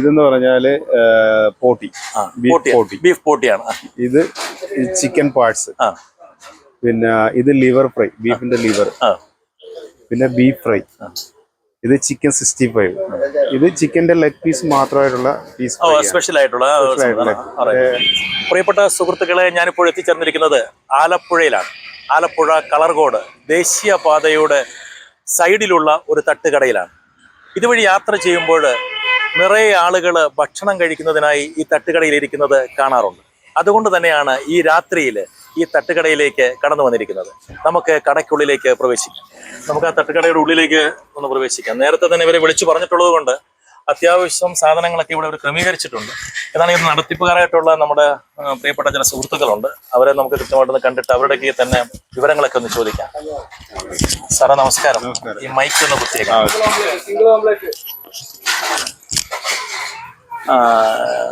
ഇതെന്ന് പറഞ്ഞാൽ പോട്ടി. ബീഫ് പോട്ടി. ബീഫ് പോട്ടിയാണ്. ഇത് ചിക്കൻ പാർട്സ്. പിന്നെ ഇത് ലിവർ ഫ്രൈ ബീഫിന്റെ ലിവർ. പിന്നെ ബീഫ് ഫ്രൈ. ഇത് ചിക്കൻ സിക്സ്റ്റി ഫൈവ്. ഇത് ചിക്കന്റെ ലെഗ് പീസ് മാത്രമായിട്ടുള്ള പീസ് സ്പെഷ്യൽ ആയിട്ടുള്ള. പ്രിയപ്പെട്ട സുഹൃത്തുക്കളെ ഞാനിപ്പോൾ എത്തിച്ചേർന്നിരിക്കുന്നത് ആലപ്പുഴയിലാണ്. ആലപ്പുഴ കളർകോട് ദേശീയ പാതയുടെ സൈഡിലുള്ള ഒരു തട്ടുകടയിലാണ്. ഇതുവഴി യാത്ര ചെയ്യുമ്പോൾ നിറയെ ആളുകൾ ഭക്ഷണം കഴിക്കുന്നതിനായി ഈ തട്ടുകടയിൽ ഇരിക്കുന്നത് കാണാറുണ്ട്. അതുകൊണ്ട് തന്നെയാണ് ഈ രാത്രിയിൽ ഈ തട്ടുകടയിലേക്ക് കടന്നു വന്നിരിക്കുന്നത്. നമുക്ക് കടയ്ക്കുള്ളിലേക്ക് പ്രവേശിക്കാം. നമുക്ക് ആ തട്ടുകടയുടെ ഉള്ളിലേക്ക് ഒന്ന് പ്രവേശിക്കാം. നേരത്തെ തന്നെ ഇവരെ വിളിച്ചു പറഞ്ഞിട്ടുള്ളത് കൊണ്ട് അത്യാവശ്യം സാധനങ്ങളൊക്കെ ഇവിടെ അവർ ക്രമീകരിച്ചിട്ടുണ്ട്. എന്നാണ് ഇത് നടത്തിപ്പുകാരായിട്ടുള്ള നമ്മുടെ പ്രിയപ്പെട്ട ചില സുഹൃത്തുക്കളുണ്ട്. അവരെ നമുക്ക് കൃത്യമായിട്ടൊന്ന് കണ്ടിട്ട് അവരുടെ തന്നെ വിവരങ്ങളൊക്കെ ഒന്ന് ചോദിക്കാം. സാറേ നമസ്കാരം. ഈ മൈക്ക് ഒന്ന് കുത്തിയേക്കാം.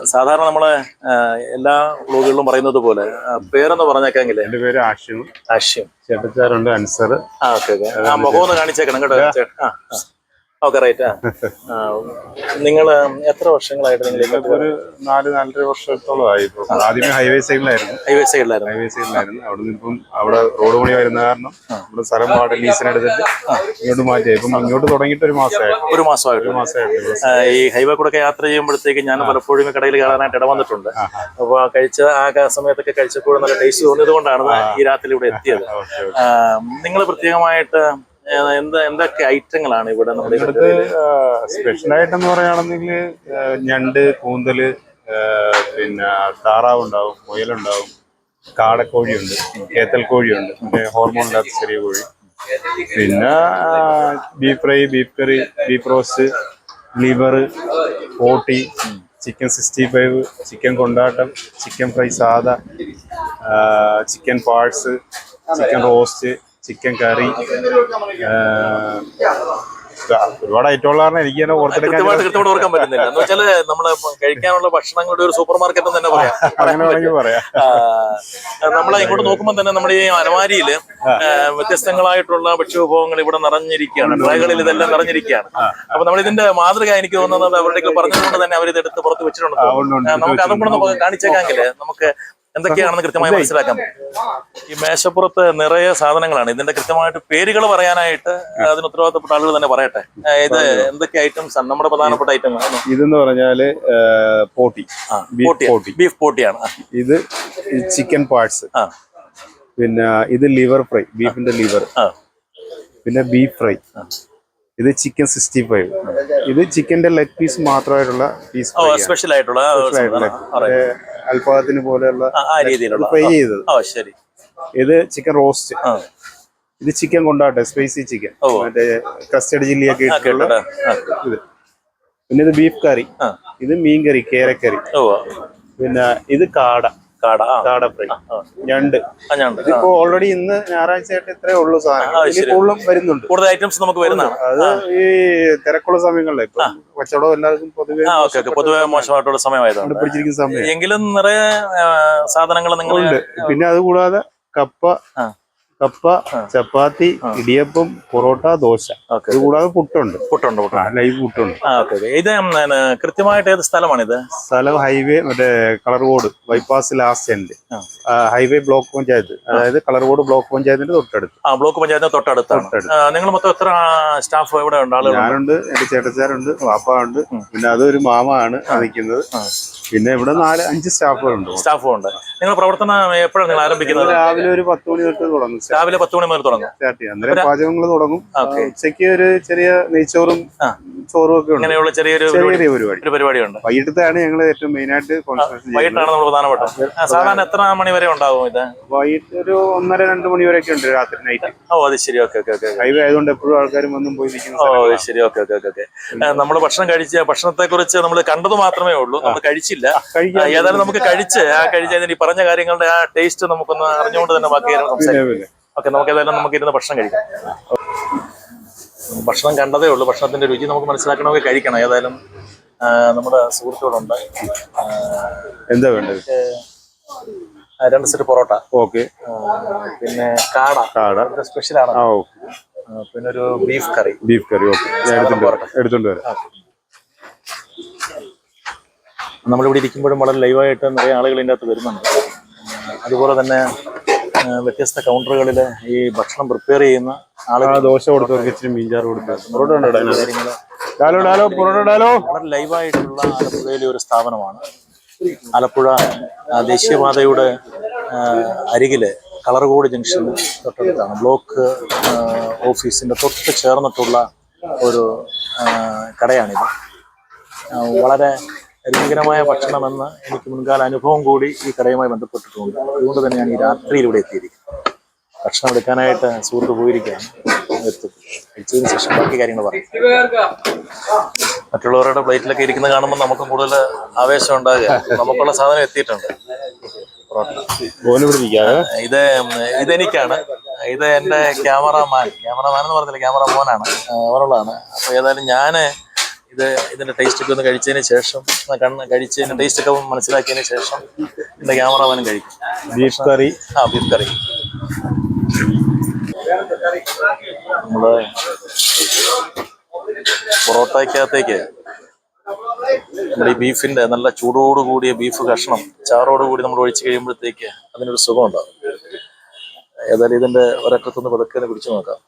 സാധാരണ നമ്മൾ എല്ലാ വ്ളോഗുകളിലും പറയുന്നത് പോലെ പേരെന്ന് പറഞ്ഞേക്കാങ്കിലേ എന്റെ പേര് ആഷിം. ആശ്യം ചേട്ടച്ചാറുണ്ട് അൻസർ. ആ ഓക്കെ ഓക്കെ. ആ മുഖം ഒന്ന് കാണിച്ചേക്കണം കേട്ടോ ആ. Okay right. ആ. ആ, എത്ര വർഷങ്ങളായിട്ട് നിങ്ങൾ ഒരു നാല് നാലര വർഷത്തോളമായി ആദ്യമേ ഹൈവേ സൈഡിലായിരുന്നു ഹൈവേ സൈഡിലായിരുന്നു ഹൈവേ സൈഡിലായിരുന്നു അവിടെ നിന്ന് ഇപ്പം അവിടെ റോഡ് പണി വരുന്ന കാരണം നമ്മുടെ സ്ഥലം പാട് ലീസിനെടുത്തിട്ട് ഇങ്ങോട്ട് മാറ്റി ഇപ്പം ഇങ്ങോട്ട് തുടങ്ങിയിട്ട് ഒരു മാസമായിട്ട്. ഒരു മാസമായിട്ട്. ഒരു മാസമായിട്ട് ഈ ഹൈവേ കൂടെ യാത്ര ചെയ്യുമ്പോഴത്തേക്ക് ഞാൻ പലപ്പോഴും കടയിൽ കയറാനായിട്ട് ഇടവന്നിട്ടുണ്ട്. അപ്പൊ ആ കഴിച്ച ആ സമയത്തൊക്കെ കഴിച്ചപ്പോഴും നല്ല ടേസ്റ്റ് തോന്നിയത് കൊണ്ടാണ് ഈ രാത്രി ഇവിടെ എത്തിയത് നിങ്ങൾ പ്രത്യേകമായിട്ട് എന്ത് എന്തൊക്കെ ഐറ്റങ്ങളാണ് ഇവിടെ നമ്മുടെ സ്പെഷ്യൽ ഇവിടുത്തെ സ്പെഷ്യൽ ആയിട്ടെന്ന് പറയുകയാണെന്നെങ്കിൽ ഞണ്ട് കൂന്തൽ പിന്നെ താറാവ് ഉണ്ടാവും മുയലുണ്ടാവും കാടക്കോഴിയുണ്ട് കേത്തൽ കോഴിയുണ്ട് പിന്നെ ഹോർമോൺ ഇല്ലാത്ത ചെറിയ കോഴി. പിന്നെ beef fry beef curry beef roast liver പോട്ടി ചിക്കൻ സിക്സ്റ്റി ഫൈവ് ചിക്കൻ കൊണ്ടാട്ടം chicken fry Sada chicken parts chicken roast chicken curry ഒരുപാട് ഐറ്റം ഉള്ള കാരണം എനിക്ക് തന്നെ ഓർത്തെടുക്കാൻ കൃത്യമായിട്ട് ഓർക്കാൻ പറ്റുന്നില്ല. എന്ന് വെച്ചാൽ നമ്മൾ കഴിക്കാനുള്ള ഭക്ഷണങ്ങളുടെ ഒരു സൂപ്പർ മാർക്കറ്റ് എന്ന് തന്നെ പറയാം. അങ്ങനെ വേണമെങ്കിൽ പറയാം. നമ്മളെ ഇങ്ങോട്ട് നോക്കുമ്പോൾ തന്നെ നമ്മുടെ ഈ അലമാരിയിൽ വ്യത്യസ്തങ്ങളായിട്ടുള്ള ഭക്ഷ്യവിഭവങ്ങൾ ഇവിടെ നിറഞ്ഞിരിക്കുകയാണ്. ഡ്രൈകളിൽ ഇതെല്ലാം നിറഞ്ഞിരിക്കുകയാണ്. അപ്പൊ നമ്മൾ ഇതിന്റെ മാതൃക എനിക്ക് തോന്നുന്നത് അവരുടെ പറഞ്ഞതുകൊണ്ട് തന്നെ അവർ ഇതെടുത്ത് പുറത്ത് വെച്ചിട്ടുണ്ട്. നമുക്ക് അതും കൂടെ കാണിച്ചേക്കാമെങ്കിൽ നമുക്ക് എന്തൊക്കെയാണെന്ന് കൃത്യമായി മനസ്സിലാക്കാം. ഈ മേശപ്പുറത്ത് നിറയെ സാധനങ്ങളാണ്. ഇതിന്റെ കൃത്യമായിട്ട് പേരുകൾ പറയാനായിട്ട് അതിന് ഉത്തരവാദിത്തപ്പെട്ട ആളുകൾ തന്നെ പറയട്ടെ. ഇത് എന്തൊക്കെ ഐറ്റംസ് ആണ്? നമ്മുടെ പ്രധാനപ്പെട്ട ഐറ്റം ഇതെന്ന് പറഞ്ഞാൽ പോട്ടി. ബീഫ് പോട്ടി. ബീഫ് പോട്ടിയാണ്. ഇത് ചിക്കൻ പാർട്സ്. പിന്നെ ഇത് ലിവർ ഫ്രൈ ബീഫിന്റെ ലിവർ. പിന്നെ ബീഫ് ഫ്രൈ. ഇത് ചിക്കൻ സിക്സ്റ്റി ഫൈവ്. ഇത് ചിക്കന്റെ ലെഗ് പീസ് മാത്രമായിട്ടുള്ള പീസ് സ്പെഷ്യൽ ആയിട്ടുള്ള അൽഫാത്തിന് പോലെയുള്ള ആ, രീതിയിലുള്ള ഫ്രൈ ചെയ്തത്. ഓ ശരി. ഇത് ചിക്കൻ റോസ്റ്റ് ആ. ഇത് ചിക്കൻ കൊണ്ടാട്ടെ സ്പൈസി ചിക്കൻ. മറ്റേ കസ്റ്റഡ് ചില്ലിയൊക്കെ ഒക്കെ ഇട്ടിട്ടുള്ള ഇത്. പിന്നെ ഇത് ബീഫ് കറി. ഇത് മീൻ കറി കേരക്കറി. പിന്നെ ഇത് കാട. കാട. കാട ഫ്രൈ. ഞണ്ട്. ഇതിപ്പോ ഓൾറെഡി ഇന്ന് ഞായറാഴ്ച ആയിട്ട് ഇത്രേ ഉള്ളൂ സാധനം കൂടുതലും വരുന്നുണ്ട്. കൂടുതൽ ഐറ്റംസ് നമുക്ക് വരുന്നതാണ്. അത് ഈ തിരക്കുള്ള സമയങ്ങളിലെ കച്ചവടം എല്ലാവർക്കും പൊതുവെ പൊതുവെ മോശമായിട്ടുള്ള സമയമായതാണ്. പിടിച്ചിരിക്കുന്ന സമയം. എങ്കിലും നിറയെ സാധനങ്ങൾ നിങ്ങളുണ്ട് പിന്നെ അത് കൂടാതെ കപ്പ. കപ്പ ചപ്പാത്തി ഇടിയപ്പം പൊറോട്ട ദോശ. ഇത് കൂടാതെ പുട്ടുണ്ട്. പുട്ടുണ്ട് ലൈവ് പുട്ടുണ്ട്. ഇത് കൃത്യമായിട്ട് ഏത് സ്ഥലമാണിത്? സ്ഥലം ഹൈവേ മറ്റേ colour road bypass last end. Highway block panchayat. അതായത് കളർ റോഡ് ബ്ലോക്ക് പഞ്ചായത്തിന്റെ തൊട്ടടുത്ത്. ആ ബ്ലോക്ക് പഞ്ചായത്തിന്റെ തൊട്ടടുത്താണ്. തൊട്ടടുത്ത്. നിങ്ങൾ മൊത്തം എത്ര സ്റ്റാഫ് ഇവിടെ ഉണ്ട് ഞാനുണ്ട് എന്റെ ചേട്ടച്ചാരുണ്ട് വാപ്പാണ്ട് പിന്നെ അതൊരു മാമ ആണ് നിൽക്കുന്നത്. പിന്നെ ഇവിടെ നാല് അഞ്ച് സ്റ്റാഫുകളുണ്ട്. സ്റ്റാഫുകളുണ്ട്. ഉണ്ട് നിങ്ങൾ പ്രവർത്തനം എപ്പോഴാണ് നിങ്ങൾ ആരംഭിക്കുന്നത്? രാവിലെ ഒരു പത്ത് മണി തൊട്ട് തുടങ്ങും. രാവിലെ പത്ത് മണി മുതൽ തുടങ്ങും. സ്റ്റാർട്ട് ചെയ്യാം അന്നേരം പാചകങ്ങൾ തുടങ്ങും. ഉച്ചയ്ക്ക് ഒരു ചെറിയ നെയ്ച്ചോറും ചോറും ഒക്കെ ഉണ്ട്. ഇങ്ങനെയുള്ള ചെറിയൊരു ചെറിയ പരിപാടി. ഒരു പരിപാടിയുണ്ട്. ഞങ്ങൾ ഏറ്റവും മെയിൻ ആയിട്ട് കോൺസെൻട്രേഷൻ വൈകിട്ടാണ് നമ്മൾ പ്രധാനപ്പെട്ട. സാധാരണ എത്ര മണി വരെ ഉണ്ടാവും ഇത്? വൈകിട്ട് ഒരു ഒന്നര രണ്ട് മണി വരെ ഒക്കെ ഉണ്ട് രാത്രി നൈറ്റ് ഓ അത് ശരി. ഓക്കെ ഓക്കെ ഓക്കെ ഹൈവേ ആയതുകൊണ്ട് എപ്പോഴും ആൾക്കാരും വന്നും പോയി നിൽക്കുന്ന ഓ. അത് ശരി. Okay okay okay okay. നമ്മൾ ഭക്ഷണം കഴിച്ച ഭക്ഷണത്തെ കുറിച്ച് നമ്മൾ കണ്ടത് മാത്രമേ ഉള്ളൂ. നമ്മൾ കഴിച്ചില്ല. ഏതായാലും നമുക്ക് കഴിച്ച് ആ കഴിച്ചതിന് ഈ പറഞ്ഞ കാര്യങ്ങളുടെ ആ ടേസ്റ്റ് നമുക്കൊന്ന് അറിഞ്ഞുകൊണ്ട് തന്നെ ബാക്കി സംസാരിക്കാം. ഓക്കെ നമുക്ക് ഏതായാലും നമുക്ക് ഇരുന്ന് ഭക്ഷണം കഴിക്കാം. ഭക്ഷണം കണ്ടതേ ഉള്ളൂ. ഭക്ഷണത്തിന്റെ രുചി നമുക്ക് മനസ്സിലാക്കണമെങ്കിൽ കഴിക്കണം. ഏതായാലും നമ്മുടെ സുഹൃത്തുക്കളുണ്ട്. എന്താ വേണ്ടത്? രണ്ട് സെറ്റ് പൊറോട്ട. ഓക്കെ. പിന്നെ കാട. കാട. സ്പെഷ്യൽ ആണ്. പിന്നെ ഒരു beef curry beef curry okay. എടുത്തോണ്ട് വരാം. നമ്മളിവിടെ ഇരിക്കുമ്പോഴും വളരെ ലൈവായിട്ട് നിറയെ ആളുകൾ ഇതിന്റെ അകത്ത് വരുന്നുണ്ട്. അതുപോലെ തന്നെ വ്യത്യസ്ത കൗണ്ടറുകളിൽ ഈ ഭക്ഷണം പ്രിപ്പയർ ചെയ്യുന്ന ആളുകൾ ദോശ കൊടുത്തവർക്ക് ഇച്ചിരി മീൻചാറ് കൊടുക്കുക. ലൈവായിട്ടുള്ള ആലപ്പുഴയിലെ ഒരു സ്ഥാപനമാണ്. ആലപ്പുഴ ദേശീയപാതയുടെ അരികിലെ കളർകോട് ജംഗ്ഷൻ തൊട്ടടുത്താണ്. ബ്ലോക്ക് ഓഫീസിന്റെ തൊട്ട് ചേർന്നിട്ടുള്ള ഒരു കടയാണിത്. വളരെ രുചികരമായ ഭക്ഷണമെന്ന് എനിക്ക് മുൻകാല അനുഭവം കൂടി ഈ കടയുമായി ബന്ധപ്പെട്ടിട്ടുണ്ട്. അതുകൊണ്ട് തന്നെയാണ് ഈ രാത്രിയിൽ ഇവിടെ എത്തിയിരിക്കുന്നത്. ഭക്ഷണം എടുക്കാനായിട്ട് സുഹൃത്ത് പോയിരിക്കാം എത്തും ശേഷം ബാക്കി കാര്യങ്ങൾ പറയും. മറ്റുള്ളവരുടെ പ്ലേറ്റിലൊക്കെ ഇരിക്കുന്ന കാണുമ്പോൾ നമുക്ക് കൂടുതൽ ആവേശം ഉണ്ടാകുക. നമുക്കുള്ള സാധനം എത്തിയിട്ടുണ്ട്. ഇത് ഇതെനിക്കാണ്. ഇത് എന്റെ ക്യാമറമാൻ. ക്യാമറമാൻ എന്ന് പറഞ്ഞില്ല ക്യാമറ മോനാണ്. അവരുള്ളതാണ്. അപ്പോൾ ഏതായാലും ഞാൻ ഇത് ഇതിന്റെ ടേസ്റ്റ് ഒക്കെ ഒന്ന് കഴിച്ചതിന് ശേഷം കണ്ണ് കഴിച്ചതിന് ടേസ്റ്റ് ഒക്കെ മനസ്സിലാക്കിയതിന് ശേഷം ഇതിന്റെ ക്യാമറമാനും കഴിക്കും. ബീഫ് കറി ആ ബീഫ് കറി നമ്മൾ പൊറോട്ടയ്ക്കകത്തേക്ക് നമ്മുടെ ഈ ബീഫിന്റെ നല്ല ചൂടോട് കൂടിയ ബീഫ് കഷ്ണം ചാറോട് കൂടി നമ്മൾ ഒഴിച്ചു കഴിയുമ്പോഴത്തേക്ക് അതിനൊരു സുഖം ഉണ്ടാവും ഏതായാലും ഇതിന്റെ ഒരറ്റത്തുനിന്ന് പതുക്കെ പിടിച്ചു നോക്കാം.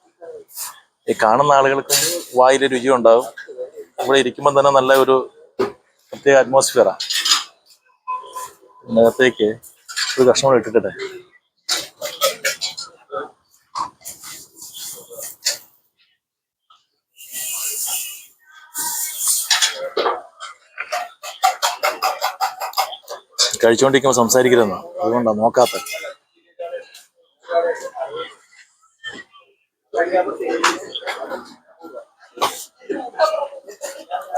ഈ കാണുന്ന ആളുകൾക്കും വായിൽ രുചി ഉണ്ടാവും ഇവിടെ ഇരിക്കുമ്പോൾ തന്നെ നല്ല ഒരു പ്രത്യേക അറ്റ്മോസ്ഫിയറാണ് ഇതിനകത്തേക്ക് ഒരു കഷ്ണം ഇട്ടിട്ടെ കഴിച്ചുകൊണ്ടിരിക്കുമ്പോൾ സംസാരിക്കരുതെന്ന്. അതുകൊണ്ടാണ് നോക്കാത്ത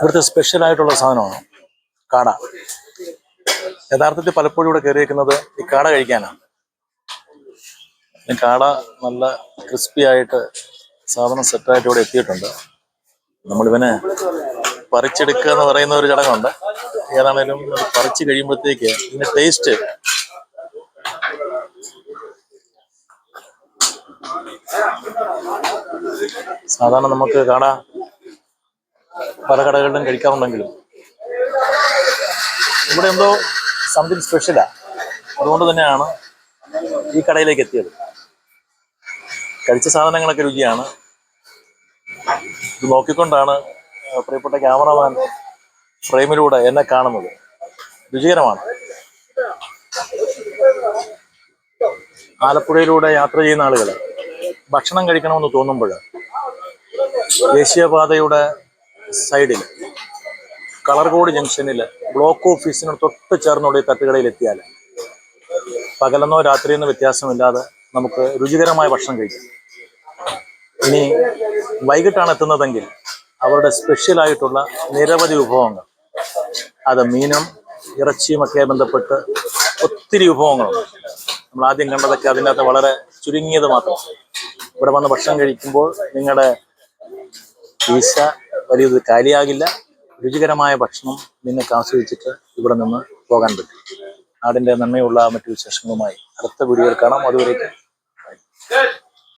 ഇവിടുത്തെ സ്പെഷ്യൽ ആയിട്ടുള്ള സാധനമാണ് കാട. യഥാർത്ഥത്തിൽ പലപ്പോഴും ഇവിടെ കയറിയേക്കുന്നത് ഈ കാട കഴിക്കാനാണ്. ഈ കാട നല്ല ക്രിസ്പി ആയിട്ട് സാധനം സെറ്റായിട്ട് ഇവിടെ എത്തിയിട്ടുണ്ട്. നമ്മളിവനെ പറിച്ചെടുക്കുക എന്ന് പറയുന്ന ഒരു ചടങ്ങുണ്ട്. ഏതാണേലും പറിച്ച് കഴിയുമ്പോഴത്തേക്ക് ഇതിന്റെ ടേസ്റ്റ് സാധാരണ നമുക്ക് കാട പല കടകളിലും കഴിക്കാറുണ്ടെങ്കിലും. ഇവിടെ എന്തോ സംതിങ് സ്പെഷ്യലാ അതുകൊണ്ട് തന്നെയാണ് ഈ കടയിലേക്ക് എത്തിയത്. കഴിച്ച സാധനങ്ങളൊക്കെ രുചിയാണ്. ഇത് നോക്കിക്കൊണ്ടാണ് പ്രിയപ്പെട്ട ക്യാമറമാൻ ഫ്രെയിമിലൂടെ എന്നെ കാണുന്നത്. രുചികരമാണ്. ആലപ്പുഴയിലൂടെ യാത്ര ചെയ്യുന്ന ആളുകൾ ഭക്ഷണം കഴിക്കണമെന്ന് തോന്നുമ്പോൾ ദേശീയപാതയുടെ സൈഡിൽ കളർകോട് ജംഗ്ഷനിൽ ബ്ലോക്ക് ഓഫീസിനോട് തൊട്ട് ചേർന്നുള്ള ഈ തട്ടുകടയിൽ എത്തിയാൽ പകലെന്നോ രാത്രിയെന്നോ വ്യത്യാസമില്ലാതെ നമുക്ക് രുചികരമായ ഭക്ഷണം കഴിക്കാം. ഇനി വൈകിട്ടാണ് എത്തുന്നതെങ്കിൽ അവരുടെ സ്പെഷ്യലായിട്ടുള്ള നിരവധി വിഭവങ്ങൾ. അത് മീനും ഇറച്ചിയുമൊക്കെ ബന്ധപ്പെട്ട് ഒത്തിരി വിഭവങ്ങളുണ്ട്. നമ്മൾ ആദ്യം കണ്ടതൊക്കെ അതിനകത്ത് വളരെ ചുരുങ്ങിയത് മാത്രം. ഇവിടെ വന്ന് ഭക്ഷണം കഴിക്കുമ്പോൾ നിങ്ങളുടെ വീശ വലിയത് കാലിയാകില്ല. രുചികരമായ ഭക്ഷണം നിങ്ങൾക്ക് ആസ്വദിച്ചിട്ട് ഇവിടെ നിന്ന് പോകാൻ പറ്റും. നാടിന്റെ നന്മയുള്ള മറ്റു വിശേഷങ്ങളുമായി അടുത്ത വീഡിയോയിൽ കാണാം. അതുവരേക്കും.